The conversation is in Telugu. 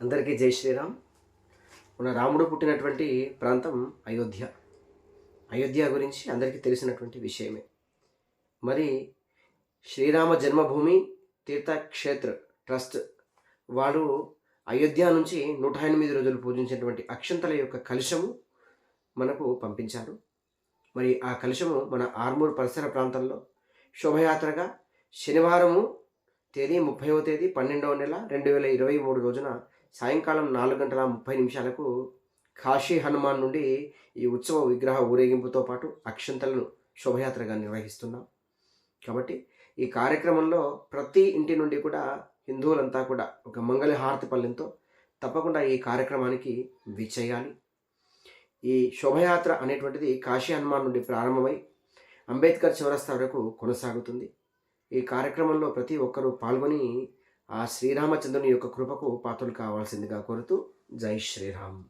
అందరికీ జై శ్రీరామ్. మన రాముడు పుట్టినటువంటి ప్రాంతం అయోధ్య. అయోధ్య గురించి అందరికీ తెలిసినటువంటి విషయమే. మరి శ్రీరామ జన్మభూమి తీర్థక్షేత్ర ట్రస్ట్ వాడు అయోధ్య నుంచి నూట ఎనిమిది రోజులు పూజించినటువంటి అక్షంతల యొక్క కలుషము మనకు పంపించారు మరి ఆ కలుషము మన ఆర్మూర్ పరిసర ప్రాంతంలో శోభయాత్రగా శనివారము తేదీ ముప్పైవ తేదీ పన్నెండవ నెల రెండు వేల ఇరవై మూడు రోజున సాయంకాలం నాలుగు గంటల ముప్పై నిమిషాలకు కాశీ హనుమాన్ నుండి ఈ ఉత్సవ విగ్రహ ఊరేగింపుతో పాటు అక్షంతలను శోభయాత్రగా నిర్వహిస్తున్నాం. కాబట్టి ఈ కార్యక్రమంలో ప్రతి ఇంటి నుండి కూడా హిందువులంతా కూడా ఒక మంగళ హారతి పల్లెంతో తప్పకుండా ఈ కార్యక్రమానికి విచ్చేయాలి. ఈ శోభయాత్ర అనేటువంటిది కాశీ హనుమాన్ నుండి ప్రారంభమై అంబేద్కర్ చౌరస్తా వరకు కొనసాగుతుంది. ఈ కార్యక్రమంలో ప్రతి ఒక్కరూ పాల్గొని ఆ శ్రీరామచంద్రుని యొక్క కృపకు పాత్రలు కావాల్సిందిగా కోరుతూ జై శ్రీరామ్.